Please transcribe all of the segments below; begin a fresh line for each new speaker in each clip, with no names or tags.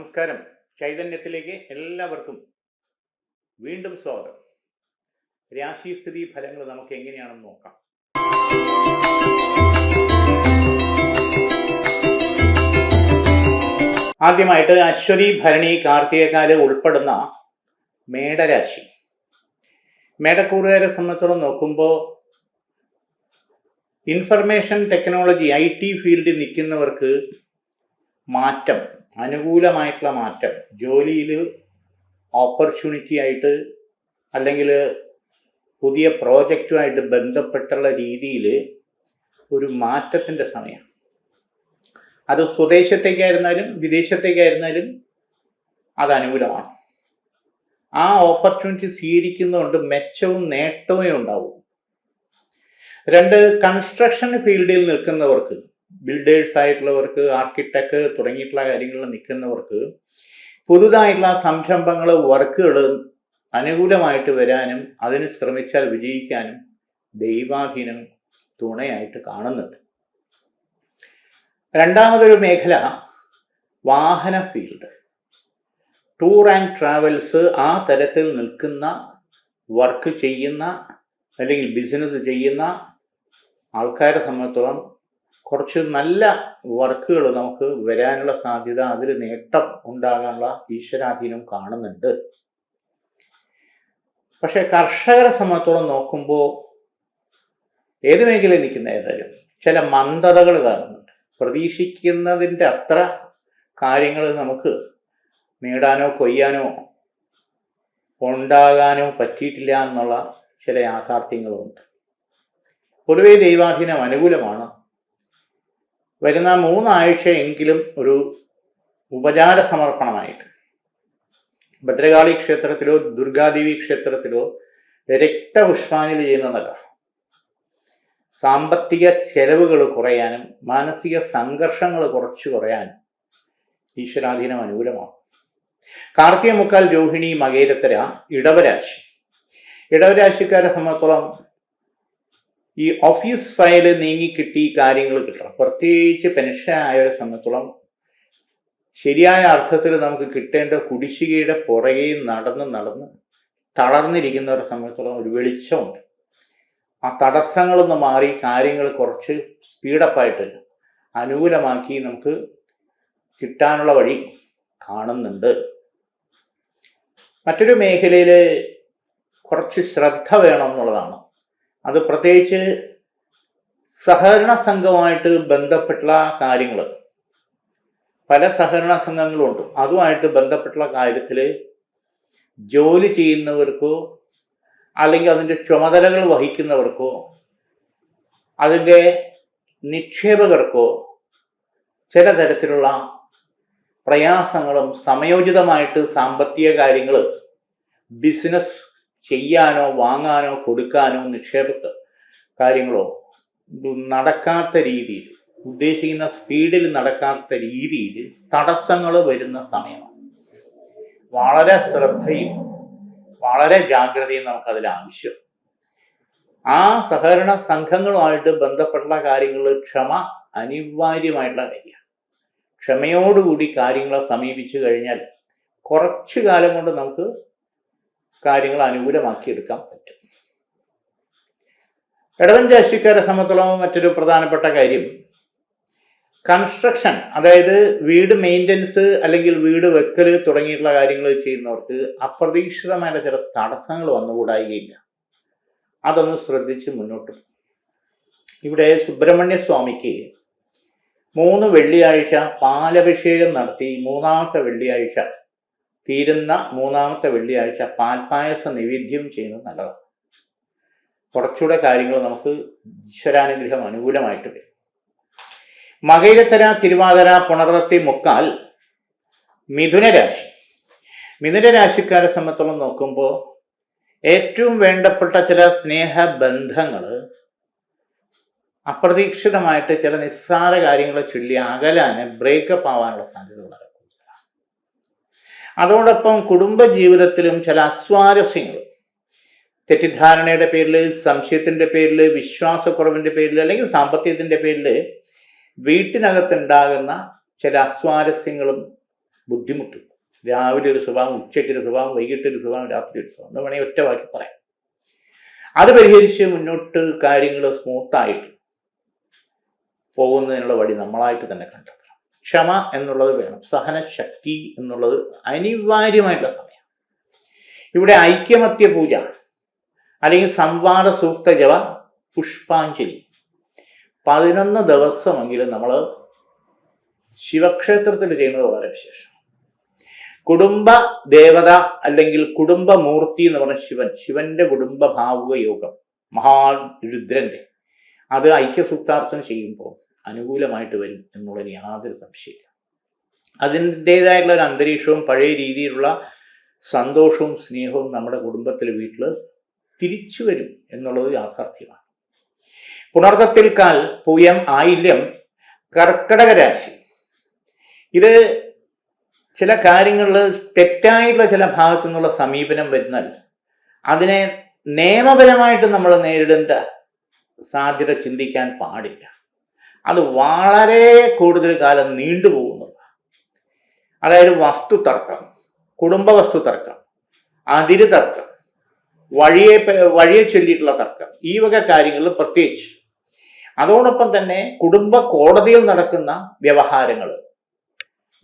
നമസ്കാരം. ചൈതന്യത്തിലേക്ക് എല്ലാവർക്കും വീണ്ടും സ്വാഗതം. രാശിസ്ഥിതി ഫലങ്ങൾ നമുക്ക് എങ്ങനെയാണെന്ന് നോക്കാം. ആദ്യമായിട്ട് അശ്വതി ഭരണി കാർത്തികക്കാൽ ഉൾപ്പെടുന്ന മേടരാശി. മേടക്കൂറുകാരെ സംബന്ധിച്ചോളം നോക്കുമ്പോൾ ഇൻഫർമേഷൻ ടെക്നോളജി ഐ ടി ഫീൽഡിൽ നിൽക്കുന്നവർക്ക് മാറ്റം അനുകൂലമായിട്ടുള്ള മാറ്റം. ജോലിയിൽ ഓപ്പർച്യൂണിറ്റി ആയിട്ട് അല്ലെങ്കിൽ പുതിയ പ്രോജക്റ്റുമായിട്ട് ബന്ധപ്പെട്ടുള്ള രീതിയിൽ ഒരു മാറ്റത്തിന്റെ സമയം അത് സ്വദേശത്തേക്കായിരുന്നാലും വിദേശത്തേക്കായിരുന്നാലും അത് അനുകൂലമാണ്. ആ ഓപ്പർച്യൂണിറ്റി സ്വീകരിക്കുന്നതുകൊണ്ട് മെച്ചവും നേട്ടവും ഉണ്ടാവും. രണ്ട് കൺസ്ട്രക്ഷൻ ഫീൽഡിൽ നിൽക്കുന്നവർക്ക് ബിൽഡേഴ്സ് ആയിട്ടുള്ളവർക്ക് ആർക്കിടെക്ട് തുടങ്ങിയിട്ടുള്ള കാര്യങ്ങളിൽ നിൽക്കുന്നവർക്ക് പുതുതായിട്ടുള്ള സംരംഭങ്ങൾ വർക്കുകൾ അനുകൂലമായിട്ട് വരാനും അതിന് ശ്രമിച്ചാൽ വിജയിക്കാനും ദൈവാധീനം തുണയായിട്ട് കാണുന്നുണ്ട്. രണ്ടാമതൊരു മേഖല വാഹന ഫീൽഡ് ടൂർ ആൻഡ് ട്രാവൽസ് ആ തരത്തിൽ നിൽക്കുന്ന വർക്ക് ചെയ്യുന്ന അല്ലെങ്കിൽ ബിസിനസ് ചെയ്യുന്ന ആൾക്കാരെ സംബന്ധിച്ചോളം കുറച്ച് നല്ല വർക്കുകൾ നമുക്ക് വരാനുള്ള സാധ്യത അതിൽ നേട്ടം ഉണ്ടാകാനുള്ള ഈശ്വരാധീനം കാണുന്നുണ്ട്. പക്ഷെ കർഷകരെ സംബന്ധിച്ചോളം നോക്കുമ്പോൾ ഏത് മേഖലയിൽ നിൽക്കുന്ന ഏതായാലും ചില മന്ദതകൾ കാണുന്നുണ്ട്. പ്രതീക്ഷിക്കുന്നതിന്റെ അത്ര കാര്യങ്ങൾ നമുക്ക് നേടാനോ കൊയ്യാനോ ഉണ്ടാകാനോ പറ്റിയിട്ടില്ല എന്നുള്ള ചില യാഥാർത്ഥ്യങ്ങളുമുണ്ട് പൊതുവേ ദൈവാധീനം അനുകൂലമാണ്. വരുന്ന മൂന്നാഴ്ചയെങ്കിലും ഒരു ഉപചാര സമർപ്പണമായിട്ട്. ഭദ്രകാളി ക്ഷേത്രത്തിലോ ദുർഗാദേവി ക്ഷേത്രത്തിലോ രക്തപുഷ്പാഞ്ജലി ചെയ്യുന്നതല്ല. സാമ്പത്തിക ചെലവുകൾ കുറയാനും മാനസിക സംഘർഷങ്ങൾ കുറച്ചു കുറയാനും ഈശ്വരാധീനം അനുകൂലമാണ് കാർത്തിക മുക്കാൽ രോഹിണി മകേരത്തര ഇടവരാശി. ഇടവരാശിക്കാരെ സംബന്ധിച്ചോളം ഈ ഓഫീസ് ഫയൽ നീങ്ങിക്കിട്ടി കാര്യങ്ങൾ കിട്ടണം. പ്രത്യേകിച്ച് പെൻഷൻ ആയവരെ സംബന്ധിച്ചോളം ശരിയായ അർത്ഥത്തിൽ നമുക്ക് കിട്ടേണ്ട കുടിശ്ശികയുടെ പുറകെ നടന്ന് നടന്ന് തളർന്നിരിക്കുന്നവരെ സംബന്ധിച്ചോളം ഒരു വെളിച്ചമുണ്ട്. ആ തടസ്സങ്ങളൊന്ന് മാറി കാര്യങ്ങൾ കുറച്ച് സ്പീഡപ്പായിട്ട് അനുകൂലമാക്കി നമുക്ക് കിട്ടാനുള്ള വഴി കാണുന്നുണ്ട്. മറ്റൊരു മേഖലയിൽ കുറച്ച് ശ്രദ്ധ വേണം എന്നുള്ളതാണ്. അത് പ്രത്യേകിച്ച് സഹകരണ സംഘമായിട്ട് ബന്ധപ്പെട്ടുള്ള കാര്യങ്ങൾ പല സഹകരണ സംഘങ്ങളുണ്ട്. അതുമായിട്ട് ബന്ധപ്പെട്ടുള്ള കാര്യത്തിൽ ജോലി ചെയ്യുന്നവർക്കോ അല്ലെങ്കിൽ അതിന്റെ ചുമതലകൾ വഹിക്കുന്നവർക്കോ അതിന്റെ നിക്ഷേപകർക്കോ ചില തരത്തിലുള്ള പ്രയാസങ്ങളും സമയോചിതമായിട്ട് സാമ്പത്തിക കാര്യങ്ങൾ ബിസിനസ് ചെയ്യാനോ വാങ്ങാനോ കൊടുക്കാനോ നിക്ഷേപ കാര്യങ്ങളോ നടക്കാത്ത രീതിയിൽ ഉദ്ദേശിക്കുന്ന സ്പീഡിൽ നടക്കാത്ത രീതിയിൽ തടസ്സങ്ങൾ വരുന്ന സമയമാണ്. വളരെ ശ്രദ്ധയും വളരെ ജാഗ്രതയും നമുക്കതിൽ ആവശ്യം. ആ സഹകരണ സംഘങ്ങളുമായിട്ട് ബന്ധപ്പെട്ടുള്ള കാര്യങ്ങളിൽ ക്ഷമ അനിവാര്യമായിട്ടുള്ള കാര്യമാണ്. ക്ഷമയോടുകൂടി കാര്യങ്ങളെ സമീപിച്ചു കഴിഞ്ഞാൽ കുറച്ചു കാലം കൊണ്ട് നമുക്ക് കാര്യങ്ങൾ അനുകൂലമാക്കിയെടുക്കാൻ പറ്റും. ഇടവൻ രാശിക്കാരെ സംബന്ധിച്ചോളം മറ്റൊരു പ്രധാനപ്പെട്ട കാര്യം കൺസ്ട്രക്ഷൻ അതായത് വീട് മെയിന്റനൻസ് അല്ലെങ്കിൽ വീട് വെക്കൽ തുടങ്ങിയിട്ടുള്ള കാര്യങ്ങൾ ചെയ്യുന്നവർക്ക് അപ്രതീക്ഷിതമായ ചില തടസ്സങ്ങൾ വന്നുകൂടായികയില്ല. അതൊന്ന് ശ്രദ്ധിച്ച് മുന്നോട്ട് ഇവിടെ സുബ്രഹ്മണ്യ സ്വാമിക്ക് മൂന്ന് വെള്ളിയാഴ്ച പാലഭിഷേകം നടത്തി മൂന്നാമത്തെ വെള്ളിയാഴ്ച തീരുന്ന മൂന്നാമത്തെ വെള്ളിയാഴ്ച പാൽപായസ നൈവേദ്യം ചെയ്യുന്നത് നല്ലതാണ്. കുറച്ചുകൂടെ കാര്യങ്ങൾ നമുക്ക് ഈശ്വരാനുഗ്രഹം അനുകൂലമായിട്ട് വരും. മകയിരത്തര തിരുവാതിര പുണർത്തി മുക്കാൽ മിഥുനരാശി. മിഥുനരാശിക്കാരെ സംബന്ധിച്ചോളം നോക്കുമ്പോൾ ഏറ്റവും വേണ്ടപ്പെട്ട ചില സ്നേഹബന്ധങ്ങൾ അപ്രതീക്ഷിതമായിട്ട് ചില നിസ്സാര കാര്യങ്ങളെ ചൊല്ലി അകലാന് ബ്രേക്കപ്പ് ആവാനുള്ള സാധ്യത വളരെ അതോടൊപ്പം കുടുംബജീവിതത്തിലും ചില അസ്വാരസ്യങ്ങൾ. തെറ്റിദ്ധാരണയുടെ പേരിൽ സംശയത്തിന്റെ പേരിൽ വിശ്വാസക്കുറവിന്റെ പേരിൽ അല്ലെങ്കിൽ സാമ്പത്തികത്തിന്റെ പേരിൽ വീട്ടിനകത്തുണ്ടാകുന്ന ചില അസ്വാരസ്യങ്ങളും ബുദ്ധിമുട്ടും. രാവിലെ ഒരു സ്വഭാവം ഉച്ചയ്ക്ക് ഒരു സ്വഭാവം വൈകിട്ട് ഒരു സ്വഭാവം രാത്രി ഒരു സ്വഭാവം എന്ന് വേണമെങ്കിൽ ഒറ്റ വാക്കി പറയാം. അത് പരിഹരിച്ച് മുന്നോട്ട് കാര്യങ്ങൾ സ്മൂത്തായിട്ട് പോകുന്നതിനുള്ള വഴി നമ്മളായിട്ട് തന്നെ കണ്ടെത്തണം ക്ഷമ എന്നുള്ളത് വേണം സഹനശക്തി എന്നുള്ളത് അനിവാര്യമായിട്ടുള്ള സമയം. ഇവിടെ ഐക്യമത്യ പൂജ അല്ലെങ്കിൽ സംവാദ സൂക്ത ജവ പുഷ്പാഞ്ജലി. പതിനൊന്ന് ദിവസമെങ്കിലും നമ്മൾ ശിവക്ഷേത്രത്തിൽ ചെയ്യുന്നത് വളരെ വിശേഷം. കുടുംബ ദേവത അല്ലെങ്കിൽ കുടുംബമൂർത്തി എന്ന് പറഞ്ഞ ശിവൻ ശിവന്റെ കുടുംബ ഭാവുക യോഗം മഹാരുദ്രന്റെ അത് ഐക്യസൂക്താർത്ഥന ചെയ്യുമ്പോൾ അനുകൂലമായിട്ട് വരും എന്നുള്ളതിന് യാതൊരു സംശയമില്ല അതിന്റേതായിട്ടുള്ള ഒരു അന്തരീക്ഷവും പഴയ രീതിയിലുള്ള സന്തോഷവും സ്നേഹവും നമ്മുടെ കുടുംബത്തിൽ വീട്ടിൽ തിരിച്ചു വരും എന്നുള്ളത് യാഥാർത്ഥ്യമാണ്. പുണർത്തത്തിൽ കാൽ പൂയം ആയില്യം കർക്കടക രാശി. ഇത് ചില കാര്യങ്ങളിൽ തെറ്റായിട്ടുള്ള ചില ഭാഗത്തു നിന്നുള്ള സമീപനം വരുന്നാൽ അതിനെ നിയമപരമായിട്ട് നമ്മൾ നേരിടേണ്ട സാധ്യത ചിന്തിക്കാൻ പാടില്ല. അത് വളരെ കൂടുതൽ കാലം നീണ്ടുപോകുന്നു അതായത് വസ്തു തർക്കം കുടുംബ വസ്തു തർക്കം അതിര് തർക്കം വഴിയെ വഴിയെ ചൊല്ലിയിട്ടുള്ള തർക്കം ഈ വക കാര്യങ്ങളിൽ പ്രത്യേകിച്ച്. അതോടൊപ്പം തന്നെ കുടുംബ കോടതിയിൽ നടക്കുന്ന വ്യവഹാരങ്ങൾ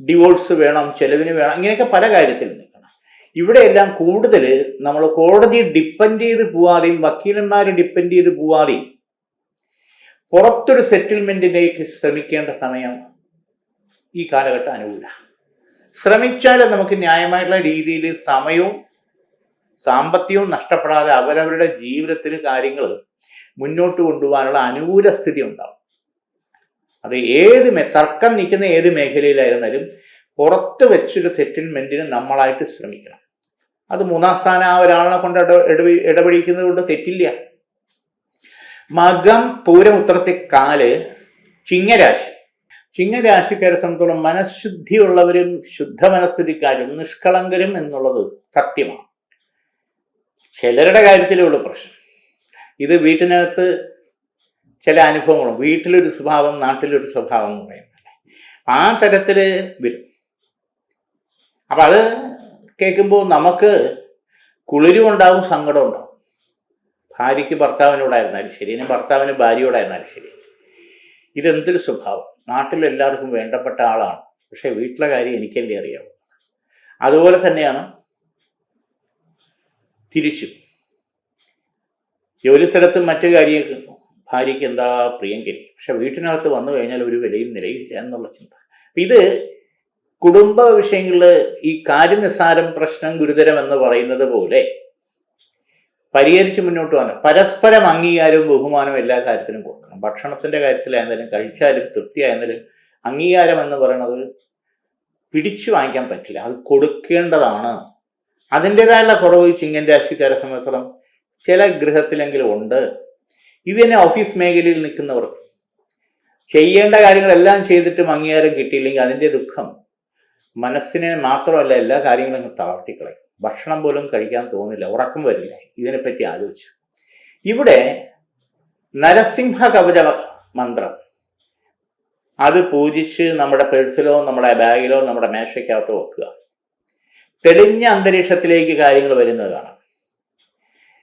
ഡിവോഴ്സ് വേണം ചെലവിന് വേണം ഇങ്ങനെയൊക്കെ പല കാര്യത്തിൽ നിൽക്കണം. ഇവിടെയെല്ലാം കൂടുതൽ നമ്മൾ കോടതി ഡിപ്പെൻഡ് ചെയ്ത് പോവാതെയും വക്കീലന്മാരെ ഡിപ്പെൻഡ് ചെയ്ത് പോവാതെയും പുറത്തൊരു സെറ്റിൽമെന്റിലേക്ക് ശ്രമിക്കേണ്ട സമയം ഈ കാലഘട്ടം അനുകൂല. ശ്രമിച്ചാൽ നമുക്ക് ന്യായമായിട്ടുള്ള രീതിയിൽ സമയവും സാമ്പത്തികവും നഷ്ടപ്പെടാതെ അവരവരുടെ ജീവിതത്തിൽ കാര്യങ്ങൾ മുന്നോട്ട് കൊണ്ടുപോകാനുള്ള അനുകൂല സ്ഥിതി ഉണ്ടാവും. അത് ഏത് തർക്കം നിൽക്കുന്ന ഏത് മേഖലയിലായിരുന്നാലും പുറത്ത് വെച്ചൊരു സെറ്റിൽമെന്റിന് നമ്മളായിട്ട് ശ്രമിക്കണം. അത് മൂന്നാം സ്ഥാനം ആ ഒരാളിനെ കൊണ്ട് ഇട ഇടപെടിക്കുന്നത് കൊണ്ട് തെറ്റില്ല. മകം പൂരമുത്രത്തെ കാൽ ചിങ്ങരാശി. ചിങ്ങരാശിക്കാരെ സംബന്ധിച്ചോളം മനഃശുദ്ധിയുള്ളവരും ശുദ്ധ മനസ്ഥിതിക്കാരും നിഷ്കളങ്കരും എന്നുള്ളത് സത്യമാണ്. ചിലരുടെ കാര്യത്തിലേ ഉള്ളൂ പ്രശ്നം. ഇത് വീട്ടിനകത്ത് ചില അനുഭവങ്ങളും വീട്ടിലൊരു സ്വഭാവം നാട്ടിലൊരു സ്വഭാവം എന്ന് പറയുന്നത്. ആ തരത്തിൽ വരും. അപ്പം അത് കേൾക്കുമ്പോൾ നമുക്ക് കുളിരും ഉണ്ടാവും സങ്കടം ഉണ്ടാവും ഭാര്യയ്ക്ക് ഭർത്താവിനോടായിരുന്നാലും ശരി ഇനി ഭർത്താവിന് ഭാര്യയോടായിരുന്നാലും ശരി. ഇതെന്തൊരു സ്വഭാവം? നാട്ടിലെല്ലാവർക്കും വേണ്ടപ്പെട്ട ആളാണ്. പക്ഷേ വീട്ടിലെ കാര്യം എനിക്കല്ലേ അറിയാവൂ. അതുപോലെ തന്നെയാണ് തിരിച്ചും. ജോലി സ്ഥലത്തും മറ്റു കാര്യം ഭാര്യയ്ക്ക് എന്താ പ്രിയങ്കരി പക്ഷെ വീട്ടിനകത്ത് വന്നു കഴിഞ്ഞാൽ ഒരു വിലയും നിലയില്ല എന്നുള്ള ചിന്ത. ഇത് കുടുംബ വിഷയങ്ങളിൽ ഈ കാര്യനിസ്സാരം പ്രശ്നം ഗുരുതരം എന്ന് പറയുന്നത് പോലെ പരിഹരിച്ച് മുന്നോട്ട് പോകാൻ പരസ്പരം അംഗീകാരവും ബഹുമാനവും എല്ലാ കാര്യത്തിലും കൊടുക്കണം. ഭക്ഷണത്തിന്റെ കാര്യത്തിലായിരുന്നാലും കഴിച്ചാലും തൃപ്തിയായിരുന്നാലും അംഗീകാരം എന്ന് പറയുന്നത് പിടിച്ചു വാങ്ങിക്കാൻ പറ്റില്ല. അത് കൊടുക്കേണ്ടതാണ്. അതിന്റെതായുള്ള കുറവ് ചിങ്ങൻ രാശിക്കാരെ സംബന്ധിച്ചിടത്തോളം ചില ഗൃഹത്തിലെങ്കിലും ഉണ്ട്. ഇത് തന്നെ ഓഫീസ് മേഖലയിൽ നിൽക്കുന്നവർക്ക് ചെയ്യേണ്ട കാര്യങ്ങളെല്ലാം ചെയ്തിട്ടും അംഗീകാരം കിട്ടിയില്ലെങ്കിൽ അതിന്റെ ദുഃഖം മനസ്സിനെ മാത്രമല്ല എല്ലാ കാര്യങ്ങളും താഴ്ത്തിക്കളയും. ഭക്ഷണം പോലും കഴിക്കാൻ തോന്നില്ല ഉറക്കം വരില്ല. ഇതിനെപ്പറ്റി ആലോചിച്ചു. ഇവിടെ നരസിംഹ കവച മന്ത്രം. അത് പൂജിച്ച് നമ്മുടെ പേഴ്സിലോ നമ്മുടെ ബാഗിലോ നമ്മുടെ മേശയ്ക്കകത്തോ വെക്കുക. തെളിഞ്ഞ അന്തരീക്ഷത്തിലേക്ക് കാര്യങ്ങൾ വരുന്നത് കാണാം.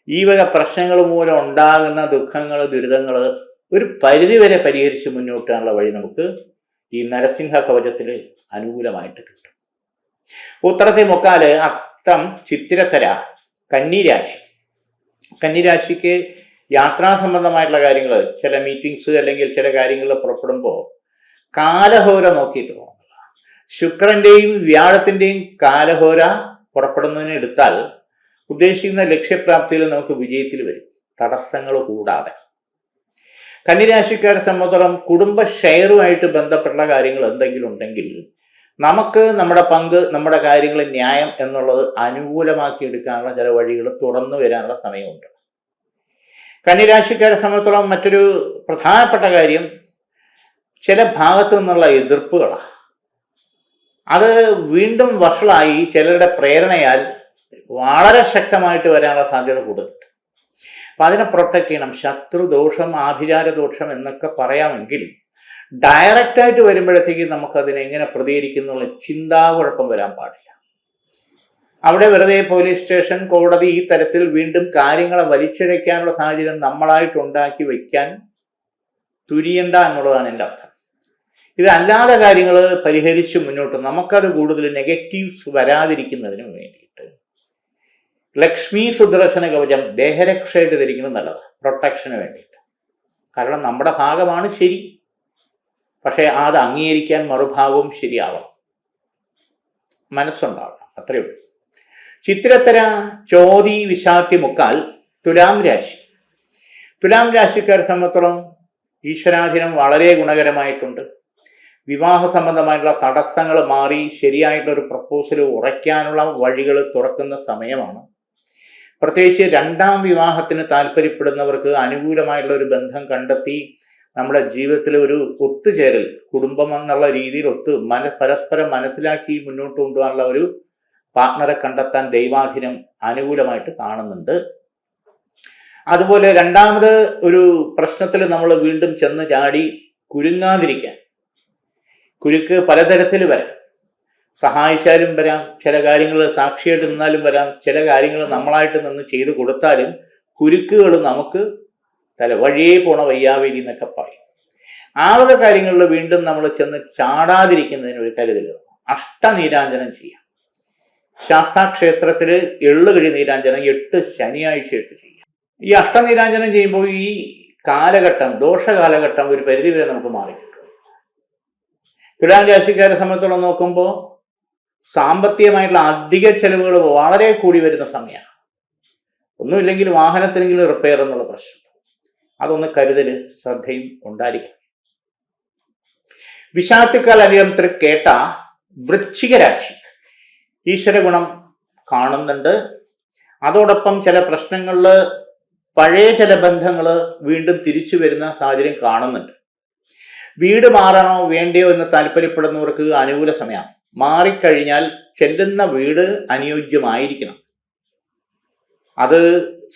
ഈ വക പ്രശ്നങ്ങൾ മൂലം ഉണ്ടാകുന്ന ദുഃഖങ്ങൾ ദുരിതങ്ങൾ ഒരു പരിധിവരെ പരിഹരിച്ച് മുന്നോട്ടാനുള്ള വഴി നമുക്ക് ഈ നരസിംഹ കവചത്തിൽ അനുകൂലമായിട്ട് കിട്ടും. ഉത്തരത്തെ മുക്കാൽ അത്തം ചിത്തിരത്തര കന്നിരാശി. കന്നിരാശിക്ക് യാത്രാ സംബന്ധമായിട്ടുള്ള കാര്യങ്ങൾ ചില മീറ്റിങ്സ് അല്ലെങ്കിൽ ചില കാര്യങ്ങൾ പുറപ്പെടുമ്പോൾ കാലഹോര നോക്കിയിട്ട് പോകണം. ശുക്രന്റെയും വ്യാഴത്തിന്റെയും കാലഹോര പുറപ്പെടുന്നതിന് എടുത്താൽ ഉദ്ദേശിക്കുന്ന ലക്ഷ്യപ്രാപ്തിയിൽ നമുക്ക് വിജയത്തിൽ വരും. തടസ്സങ്ങൾ കൂടാതെ. കന്നിരാശിക്കാരെ സംബന്ധിച്ചിടത്തോളം കുടുംബ ഷെയറുമായിട്ട് ബന്ധപ്പെട്ട കാര്യങ്ങൾ എന്തെങ്കിലും ഉണ്ടെങ്കിൽ നമുക്ക് നമ്മുടെ പങ്ക് നമ്മുടെ കാര്യങ്ങൾ ന്യായം എന്നുള്ളത് അനുകൂലമാക്കി എടുക്കാനുള്ള ചില വഴികൾ തുറന്നു വരാനുള്ള സമയമുണ്ട്. കന്നിരാശിക്കാരെ സംബന്ധിച്ചിടത്തോളം മറ്റൊരു പ്രധാനപ്പെട്ട കാര്യം ചില ഭാഗത്തു നിന്നുള്ള എതിർപ്പുകളാണ് അത് വീണ്ടും വഷളായി ചിലരുടെ പ്രേരണയാൽ വളരെ ശക്തമായിട്ട് വരാനുള്ള സാധ്യത കൂടുതലുണ്ട്. അപ്പം അതിനെ പ്രൊട്ടക്ട് ചെയ്യണം. ശത്രുദോഷം ആഭിചാര ദോഷം എന്നൊക്കെ പറയാമെങ്കിൽ ഡയറക്റ്റ് ആയിട്ട് വരുമ്പോഴത്തേക്ക് നമുക്കതിനെ എങ്ങനെ പ്രതികരിക്കുന്നുള്ള ചിന്താകുഴപ്പം വരാൻ പാടില്ല. അവിടെ വെറുതെ പോലീസ് സ്റ്റേഷൻ കോടതി ഈ തരത്തിൽ വീണ്ടും കാര്യങ്ങളെ വലിച്ചിഴയ്ക്കാനുള്ള സാഹചര്യം നമ്മളായിട്ട് ഉണ്ടാക്കി വയ്ക്കാൻ തുരിയണ്ട എന്നുള്ളതാണ് എന്റെ അർത്ഥം. ഇതല്ലാതെ കാര്യങ്ങൾ പരിഹരിച്ച് മുന്നോട്ട് നമുക്കത് കൂടുതൽ നെഗറ്റീവ്സ് വരാതിരിക്കുന്നതിന് വേണ്ടിയിട്ട് ലക്ഷ്മി സുദർശന കവചം ദേഹരക്ഷയായിട്ട് ധരിക്കുന്നത് നല്ലതാണ്. പ്രൊട്ടക്ഷന് വേണ്ടിയിട്ട്. കാരണം നമ്മുടെ ഭാഗമാണ് ശരി. പക്ഷേ അത് അംഗീകരിക്കാൻ മറുഭാഗവും ശരിയാവാം. മനസ്സുണ്ടാവണം. അത്രയേ ഉള്ളൂ. ചിത്രത്തര ചോതി വിശാത്തി മുക്കാൽ തുലാം രാശി. തുലാം രാശിക്കാരെ സംബന്ധിച്ചോളം ഈശ്വരാധീനം വളരെ ഗുണകരമായിട്ടുണ്ട്. വിവാഹ സംബന്ധമായിട്ടുള്ള തടസ്സങ്ങൾ മാറി ശരിയായിട്ടൊരു പ്രപ്പോസൽ ഉറയ്ക്കാനുള്ള വഴികൾ തുറക്കുന്ന സമയമാണ്. പ്രത്യേകിച്ച് രണ്ടാം വിവാഹത്തിന് താല്പര്യപ്പെടുന്നവർക്ക് അനുകൂലമായിട്ടുള്ള ഒരു ബന്ധം കണ്ടെത്തി നമ്മുടെ ജീവിതത്തിലെ ഒരു ഒത്തുചേരൽ കുടുംബം എന്നുള്ള രീതിയിൽ ഒത്ത് മന പരസ്പരം മനസ്സിലാക്കി മുന്നോട്ട് കൊണ്ടുപോകാനുള്ള ഒരു പാർട്ട്ണറെ കണ്ടെത്താൻ ദൈവാധീനം അനുകൂലമായിട്ട് കാണുന്നുണ്ട്. അതുപോലെ രണ്ടാമത് ഒരു പ്രശ്നത്തിൽ നമ്മൾ വീണ്ടും ചെന്ന് ചാടി കുരുങ്ങാതിരിക്കാൻ. കുരുക്ക് പലതരത്തിൽ വരാം. സഹായിച്ചാലും വരാം ചില കാര്യങ്ങൾ സാക്ഷിയായിട്ട് നിന്നാലും വരാം ചില കാര്യങ്ങൾ നമ്മളായിട്ട് നിന്ന് ചെയ്തു കൊടുത്താലും കുരുക്കുകൾ നമുക്ക് തല വഴിയേ പോണ വയ്യാവേലി എന്നൊക്കെ പറയും. ആ വക കാര്യങ്ങളിൽ വീണ്ടും നമ്മൾ ചെന്ന് ചാടാതിരിക്കുന്നതിന് ഒരു കരുതൽ അഷ്ടനീരാഞ്ജനം ചെയ്യാം. ശാസ്താക്ഷേത്രത്തിൽ എള്ളുകഴി നീരാഞ്ജനം എട്ട് ശനിയാഴ്ചയിട്ട് ചെയ്യാം. ഈ അഷ്ടനീരാഞ്ജനം ചെയ്യുമ്പോൾ ഈ കാലഘട്ടം ദോഷകാലഘട്ടം ഒരു പരിധി വരെ നമുക്ക് മാറിക്കിട്ടും തുലാം രാശിക്കാരെ സംബന്ധിച്ചോളം നോക്കുമ്പോൾ സാമ്പത്തികമായിട്ടുള്ള അധിക ചെലവുകൾ വളരെ കൂടി വരുന്ന സമയമാണ് ഒന്നുമില്ലെങ്കിൽ വാഹനത്തിനെങ്കിലും റിപ്പയർ എന്നുള്ള പ്രശ്നം. അതൊന്ന് കരുതൽ ശ്രദ്ധയും ഉണ്ടായിരിക്കണം. വിഷാത്തുക്കാൽ അനിയന്ത്ര കേട്ട വൃശ്ചിക രാശി ഈശ്വര ഗുണം കാണുന്നുണ്ട്. അതോടൊപ്പം ചില പ്രശ്നങ്ങളിൽ പഴയ ചില ബന്ധങ്ങൾ വീണ്ടും തിരിച്ചു വരുന്ന സാഹചര്യം കാണുന്നുണ്ട്. വീട് മാറണോ വേണ്ടയോ എന്ന് താല്പര്യപ്പെടുന്നവർക്ക് അനുകൂല സമയമാണ് മാറിക്കഴിഞ്ഞാൽ ചെല്ലുന്ന വീട് അനുയോജ്യമായിരിക്കണം. അത്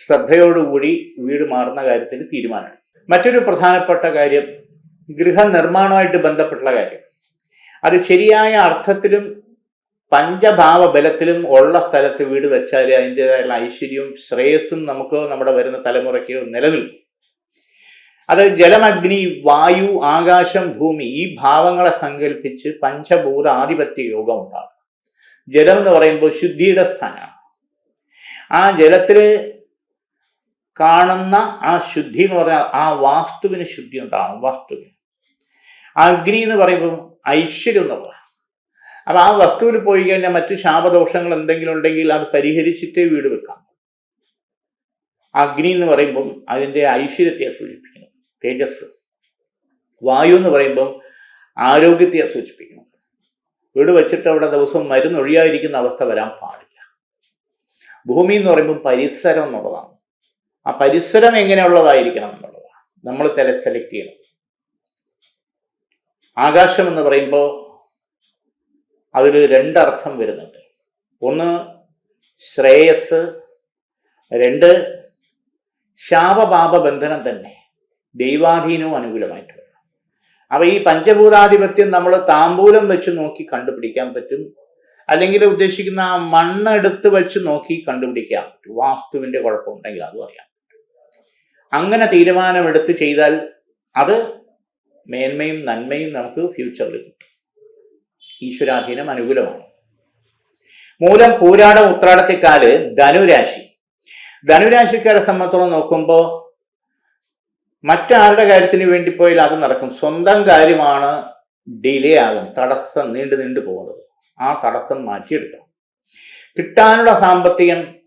ശ്രദ്ധയോടുകൂടി വീട് മാറുന്ന കാര്യത്തിൽ തീരുമാനമാണ് മറ്റൊരു പ്രധാനപ്പെട്ട കാര്യം ഗൃഹനിർമ്മാണമായിട്ട് ബന്ധപ്പെട്ടുള്ള കാര്യം. അത് ശരിയായ അർത്ഥത്തിലും പഞ്ചഭാവ ബലത്തിലും ഉള്ള സ്ഥലത്ത് വീട് വെച്ചാൽ അതിന്റെതായുള്ള ഐശ്വര്യവും ശ്രേയസ്സും നമുക്ക് നമ്മുടെ വരുന്ന തലമുറയ്ക്കോ നിലനിൽക്കും. അത് ജലമഗ്നി വായു ആകാശം ഭൂമി ഈ ഭാവങ്ങളെ സങ്കല്പിച്ച് പഞ്ചഭൂത ആധിപത്യ യോഗം ഉണ്ടാകും ജലം എന്ന് പറയുമ്പോൾ ശുദ്ധിയുടെ സ്ഥാനമാണ്. ആ ജലത്തിൽ കാണുന്ന ആ ശുദ്ധി എന്ന് പറഞ്ഞാൽ ആ വാസ്തുവിന് ശുദ്ധി ഉണ്ടാകും വസ്തുവിന്. അഗ്നി എന്ന് പറയുമ്പോൾ ഐശ്വര്യം എന്ന് പറയാം. അപ്പൊ ആ വസ്തുവിൽ പോയി കഴിഞ്ഞാൽ മറ്റു ശാപദോഷങ്ങൾ എന്തെങ്കിലും ഉണ്ടെങ്കിൽ അത് പരിഹരിച്ചിട്ടേ വീട് വെക്കാം. അഗ്നി എന്ന് പറയുമ്പം അതിന്റെ ഐശ്വര്യത്തെ സൂചിപ്പിക്കുന്നു. തേജസ്. വായു എന്ന് പറയുമ്പം ആരോഗ്യത്തെ സൂചിപ്പിക്കുന്നു. വീട് വെച്ചിട്ട് അവിടെ ദിവസം മരുന്നൊഴിയാതിരിക്കുന്ന അവസ്ഥ വരാൻ പാടില്ല. ഭൂമി എന്ന് പറയുമ്പോൾ പരിസരം എന്നുള്ളതാണ്. ആ പരിസരം എങ്ങനെയുള്ളതായിരിക്കണം എന്നുള്ളതാണ് നമ്മൾ തെല സെലക്ട് ചെയ്യണം. ആകാശം എന്ന് പറയുമ്പോൾ അതിൽ രണ്ടർത്ഥം വരുന്നുണ്ട്. ഒന്ന് ശ്രേയസ് രണ്ട് ശാപപാപ ബന്ധനം തന്നെ ദൈവാധീനവും അനുകൂലമായിട്ട് അപ്പൊ ഈ പഞ്ചഭൂതാധിപത്യം നമ്മൾ താമ്പൂലം വെച്ച് നോക്കി കണ്ടുപിടിക്കാൻ പറ്റും. അല്ലെങ്കിൽ ഉദ്ദേശിക്കുന്ന മണ്ണെടുത്ത് വെച്ച് നോക്കി കണ്ടുപിടിക്കാം വാസ്തുവിന്റെ കുഴപ്പമുണ്ടെങ്കിൽ അതും അറിയാം. അങ്ങനെ തീരുമാനമെടുത്ത് ചെയ്താൽ അത് മേന്മയും നന്മയും നമുക്ക് ഫ്യൂച്ചറിൽ കിട്ടും. ഈശ്വരാധീനം അനുകൂലമാണ്. മൂലം പൂരാട ഉത്രാടത്തെക്കാൽ ധനുരാശി. ധനുരാശിക്കാരെ സംബന്ധിച്ചോളം നോക്കുമ്പോൾ മറ്റാരുടെ കാര്യത്തിന് വേണ്ടി പോയാൽ അത് നടക്കും. സ്വന്തം കാര്യമാണ് ഡിലേ ആകും തടസ്സം നീണ്ടു നീണ്ടു പോകുന്നത് ആ തടസ്സം മാറ്റിയെടുക്കണം. കിട്ടാനുള്ള സാമ്പത്തികം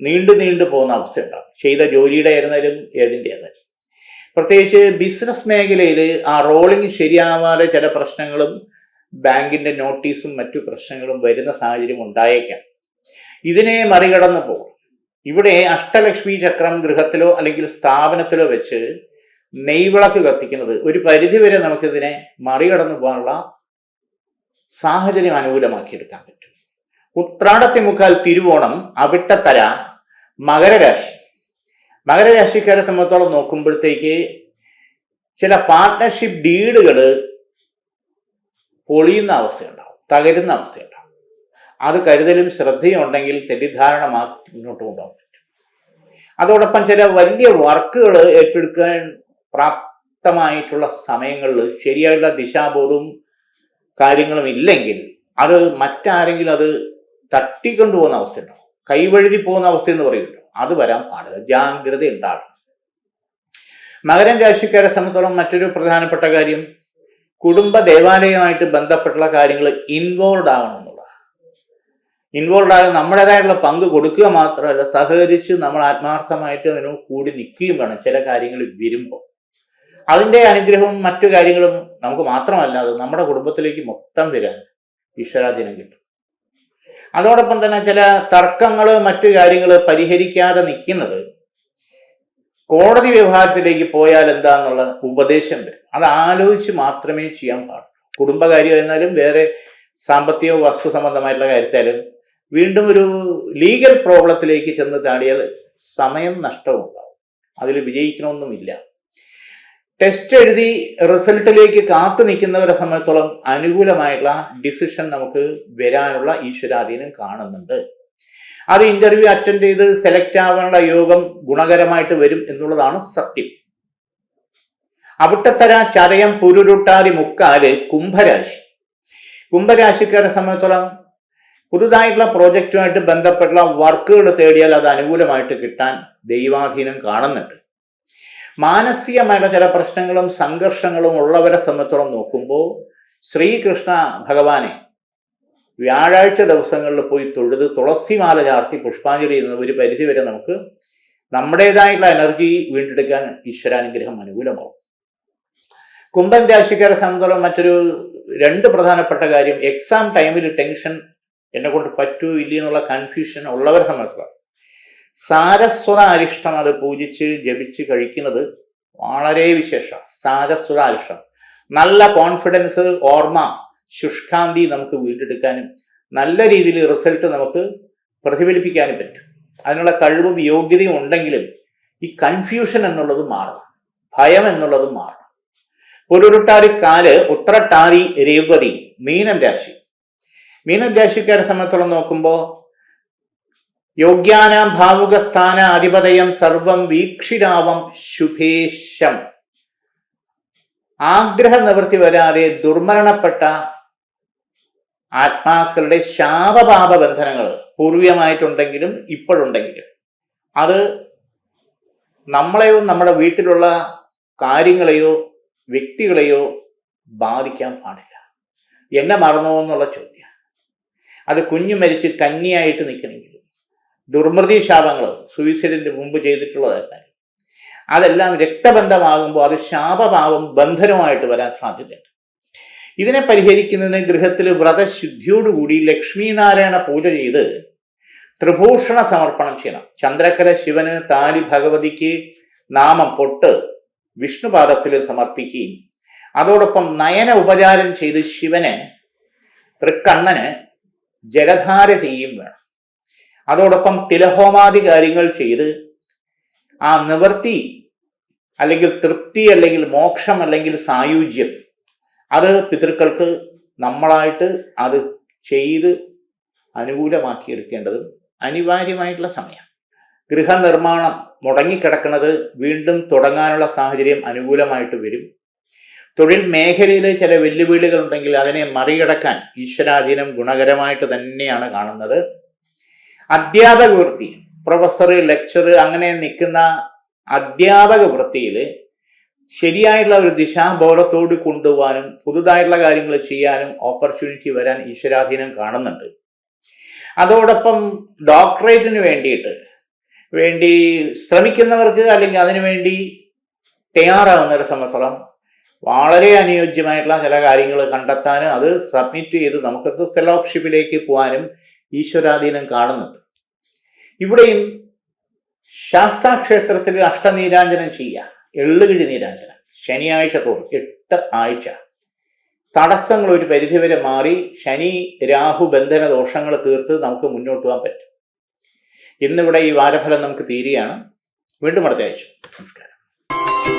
നീണ്ടു നീണ്ടു പോകുന്ന അവസ്ഥ ചെയ്ത ജോലിയുടെ ആയിരുന്നാലും ഏതിന്റെ ആയിരുന്നാലും പ്രത്യേകിച്ച് ബിസിനസ് മേഖലയിൽ ആ റോളിംഗ് ശരിയാവാതെ ചില പ്രശ്നങ്ങളും ബാങ്കിന്റെ നോട്ടീസും മറ്റു പ്രശ്നങ്ങളും വരുന്ന സാഹചര്യം ഉണ്ടായേക്കാം. ഇതിനെ മറികടന്നു പോകും ഇവിടെ അഷ്ടലക്ഷ്മി ചക്രം ഗൃഹത്തിലോ അല്ലെങ്കിൽ സ്ഥാപനത്തിലോ വെച്ച് നെയ്വിളക്ക് കത്തിക്കുന്നത് ഒരു പരിധിവരെ നമുക്കിതിനെ മറികടന്നു പോകാനുള്ള സാഹചര്യം അനുകൂലമാക്കിയെടുക്കാൻ പറ്റും. ഉത്രാടത്തി മുക്കാൽ തിരുവോണം അവിട്ടത്തര മകരരാശി. മകരരാശിക്കാരെ സംബന്ധിച്ചോളം നോക്കുമ്പോഴത്തേക്ക് ചില പാർട്ട്ണർഷിപ്പ് ഡീഡുകൾ പൊളിയുന്ന അവസ്ഥയുണ്ടാവും തകരുന്ന അവസ്ഥയുണ്ടാവും. അത് കരുതലും ശ്രദ്ധയും ഉണ്ടെങ്കിൽ തെറ്റിദ്ധാരണ മുന്നോട്ട് കൊണ്ടുപോകാൻ പറ്റും. അതോടൊപ്പം ചില വലിയ വർക്കുകൾ ഏറ്റെടുക്കാൻ പ്രാപ്തമായിട്ടുള്ള സമയങ്ങളിൽ ശരിയായുള്ള ദിശാബോധവും കാര്യങ്ങളും ഇല്ലെങ്കിൽ അത് മറ്റാരെങ്കിലും അത് തട്ടിക്കൊണ്ടുപോകുന്ന അവസ്ഥ ഉണ്ടാവും കൈവഴുതി പോകുന്ന അവസ്ഥ എന്ന് പറയുമല്ലോ അത് വരാൻ പാടില്ല. ജാഗ്രത ഉണ്ടാകണം. മകരം രാശിക്കാരെ സംബന്ധിച്ചോളം മറ്റൊരു പ്രധാനപ്പെട്ട കാര്യം കുടുംബ ദേവാലയമായിട്ട് ബന്ധപ്പെട്ടുള്ള കാര്യങ്ങൾ ഇൻവോൾവ് ആകണം എന്നുള്ളതാണ്. ഇൻവോൾവ് ആകുന്ന നമ്മുടേതായിട്ടുള്ള പങ്ക് കൊടുക്കുക മാത്രമല്ല സഹകരിച്ച് നമ്മൾ ആത്മാർത്ഥമായിട്ട് അതിനോട് കൂടി നിൽക്കുകയും വേണം ചില കാര്യങ്ങൾ വരുമ്പോൾ. അതിന്റെ അനുഗ്രഹവും മറ്റു കാര്യങ്ങളും നമുക്ക് മാത്രമല്ല അത് നമ്മുടെ കുടുംബത്തിലേക്ക് മൊത്തം വരാൻ ഈശ്വരാധീനം കിട്ടും. അതോടൊപ്പം തന്നെ ചില തർക്കങ്ങൾ മറ്റു കാര്യങ്ങൾ പരിഹരിക്കാതെ നിൽക്കുന്നത് കോടതി വ്യവഹാരത്തിലേക്ക് പോയാൽ എന്താന്നുള്ള ഉപദേശം വരും. അത് ആലോചിച്ച് മാത്രമേ ചെയ്യാൻ പാടുള്ളൂ. കുടുംബകാര്യം എന്നാലും വേറെ സാമ്പത്തിക വസ്തു സംബന്ധമായിട്ടുള്ള കാര്യത്തിലും വീണ്ടും ഒരു ലീഗൽ പ്രോബ്ലത്തിലേക്ക് ചെന്ന് താടിയാൽ സമയം നഷ്ടമുണ്ടാവും അതിൽ വിജയിക്കണമെന്നുമില്ല. ടെസ്റ്റ് എഴുതി റിസൾട്ടിലേക്ക് കാത്തു നിൽക്കുന്നവരെ സംബന്ധിച്ചോളം അനുകൂലമായിട്ടുള്ള ഡിസിഷൻ നമുക്ക് വരാനുള്ള ഈശ്വരാധീനം കാണുന്നുണ്ട്. അത് ഇന്റർവ്യൂ അറ്റൻഡ് ചെയ്ത് സെലക്ട് ആവാനുള്ള യോഗം ഗുണകരമായിട്ട് വരും എന്നുള്ളതാണ് സത്യം. അവിട്ടത്തര ചതയം പുരുരുട്ടാതി മുക്കാൽ കുംഭരാശി. കുംഭരാശിക്കാരെ സംബന്ധിച്ചോളം പുതുതായിട്ടുള്ള പ്രോജക്റ്റുമായിട്ട് ബന്ധപ്പെട്ടുള്ള വർക്കുകൾ തേടിയാൽ അത് അനുകൂലമായിട്ട് കിട്ടാൻ ദൈവാധീനം കാണുന്നുണ്ട്. മാനസികമായിട്ടുള്ള ചില പ്രശ്നങ്ങളും സംഘർഷങ്ങളും ഉള്ളവരെ സംബന്ധിച്ചോളം നോക്കുമ്പോൾ ശ്രീകൃഷ്ണ ഭഗവാനെ വ്യാഴാഴ്ച ദിവസങ്ങളിൽ പോയി തൊഴുത് തുളസിമാല ചാർത്തി പുഷ്പാഞ്ജലി എന്ന ഒരു പരിധി വരെ നമുക്ക് നമ്മുടേതായിട്ടുള്ള എനർജി വീണ്ടെടുക്കാൻ ഈശ്വരാനുഗ്രഹം അനുകൂലമാവും. കുംഭൻ രാശിക്കാരെ സംബന്ധിച്ചോളം മറ്റൊരു രണ്ട് പ്രധാനപ്പെട്ട കാര്യം എക്സാം ടൈമിൽ ടെൻഷൻ എന്നെ കൊണ്ട് പറ്റൂ ഇല്ല എന്നുള്ള കൺഫ്യൂഷൻ ഉള്ളവരെ സംബന്ധിച്ചോളം. സാരസ്വത അരിഷ്ടം അത് പൂജിച്ച് ജപിച്ച് കഴിക്കുന്നത് വളരെ വിശേഷം. സാരസ്വത അരിഷ്ടം നല്ല കോൺഫിഡൻസ് ഓർമ്മ ശുഷ്കാന്തി നമുക്ക് വീണ്ടെടുക്കാനും നല്ല രീതിയിൽ റിസൾട്ട് നമുക്ക് പ്രതിഫലിപ്പിക്കാനും പറ്റും. അതിനുള്ള കഴിവും യോഗ്യതയും ഉണ്ടെങ്കിലും ഈ കൺഫ്യൂഷൻ എന്നുള്ളത് മാറണം. ഭയം എന്നുള്ളത് മാറണം. പൊരുരുട്ടാരി കാൽ ഉത്രട്ടാരി രേവതി മീനം രാശി. മീനം രാശിക്കാരെ സംബന്ധിച്ചോളം നോക്കുമ്പോൾ യോഗ്യാനാം ഭാവുകസ്ഥാന അധിപതയം സർവം വീക്ഷിരാവം ശുഭേശം. ആഗ്രഹ നിവൃത്തി വരാതെ ദുർമരണപ്പെട്ട ആത്മാക്കളുടെ ശാപപാപ ബന്ധനങ്ങൾ പൂർവീയമായിട്ടുണ്ടെങ്കിലും ഇപ്പോഴുണ്ടെങ്കിലും അത് നമ്മളെയോ നമ്മുടെ വീട്ടിലുള്ള കാര്യങ്ങളെയോ വ്യക്തികളെയോ ബാധിക്കാൻ പാടില്ല. എന്നെ മറന്നോ എന്നുള്ള ചോദ്യം. അത് കുഞ്ഞു മരിച്ച് കന്നിയായിട്ട് നിൽക്കണമെങ്കിൽ ദുർമൃതി ശാപങ്ങൾ സൂയിസൈഡിന്റെ മുമ്പ് ചെയ്തിട്ടുള്ളതായിരുന്നാലും അതെല്ലാം രക്തബന്ധമാകുമ്പോൾ അത് ശാപമാകും ബന്ധനമായിട്ട് വരാൻ സാധ്യതയുണ്ട്. ഇതിനെ പരിഹരിക്കുന്നതിന് ഗൃഹത്തിൽ വ്രതശുദ്ധിയോടുകൂടി ലക്ഷ്മീനാരായണ പൂജ ചെയ്ത് ത്രിഭൂഷണ സമർപ്പണം ചെയ്യണം. ചന്ദ്രക്കര ശിവന് താലി ഭഗവതിക്ക് നാമം പൊട്ട് വിഷ്ണുപാദത്തിൽ സമർപ്പിക്കുകയും അതോടൊപ്പം നയന ഉപചാരം ചെയ്ത് ശിവന് തൃക്കണ്ണന് ജലധാര ചെയ്യുകയും വേണം. അതോടൊപ്പം തിലഹോമാദി കാര്യങ്ങൾ ചെയ്ത് ആ നിവൃത്തി അല്ലെങ്കിൽ തൃപ്തി അല്ലെങ്കിൽ മോക്ഷം അല്ലെങ്കിൽ സായുജ്യം അത് പിതൃക്കൾക്ക് നമ്മളായിട്ട് അത് ചെയ്ത് അനുകൂലമാക്കിയെടുക്കേണ്ടതും അനിവാര്യമായിട്ടുള്ള സമയം. ഗൃഹനിർമ്മാണം മുടങ്ങിക്കിടക്കുന്നത് വീണ്ടും തുടങ്ങാനുള്ള സാഹചര്യം അനുകൂലമായിട്ട് വരും. തൊഴിൽ മേഖലയിൽ ചില വെല്ലുവിളികൾ ഉണ്ടെങ്കിൽ അതിനെ മറികടക്കാൻ ഈശ്വരാധീനം ഗുണകരമായിട്ട് തന്നെയാണ് കാണുന്നത്. അധ്യാപക വൃത്തി പ്രൊഫസർ ലെക്ചർ അങ്ങനെ നിൽക്കുന്ന അധ്യാപക വൃത്തിയിൽ ശരിയായിട്ടുള്ള ഒരു ദിശാബോധത്തോട് കൊണ്ടുപോകാനും പുതുതായിട്ടുള്ള കാര്യങ്ങൾ ചെയ്യാനും ഓപ്പർച്യൂണിറ്റി വരാൻ ഈശ്വരാധീനം കാണുന്നുണ്ട്. അതോടൊപ്പം ഡോക്ടറേറ്റിന് വേണ്ടിയിട്ട് വേണ്ടി ശ്രമിക്കുന്നവർക്ക് അല്ലെങ്കിൽ അതിനുവേണ്ടി തയ്യാറാവുന്നവരെ സംബന്ധിച്ചോളം വളരെ അനുയോജ്യമായിട്ടുള്ള ചില കാര്യങ്ങൾ കണ്ടെത്താനും അത് സബ്മിറ്റ് ചെയ്ത് നമുക്കത് ഫെലോഷിപ്പിലേക്ക് പോകാനും ഈശ്വരാധീനം കാണുന്നുണ്ട്. ഇവിടെയും ശാസ്താക്ഷേത്രത്തിൽ അഷ്ടനീരാഞ്ജനം ചെയ്യുക. എള്ളുകിഴി നീരാഞ്ജനം. ശനിയാഴ്ച തോറും എട്ട് ആഴ്ച. തടസ്സങ്ങൾ ഒരു പരിധിവരെ മാറി ശനി രാഹു ബന്ധന ദോഷങ്ങൾ തീർത്ത് നമുക്ക് മുന്നോട്ട് പോകാൻ പറ്റും. ഇന്നിവിടെ ഈ വാരഫലം നമുക്ക് തീരുകയാണ്. വീണ്ടും അടുത്ത ആഴ്ച. നമസ്കാരം.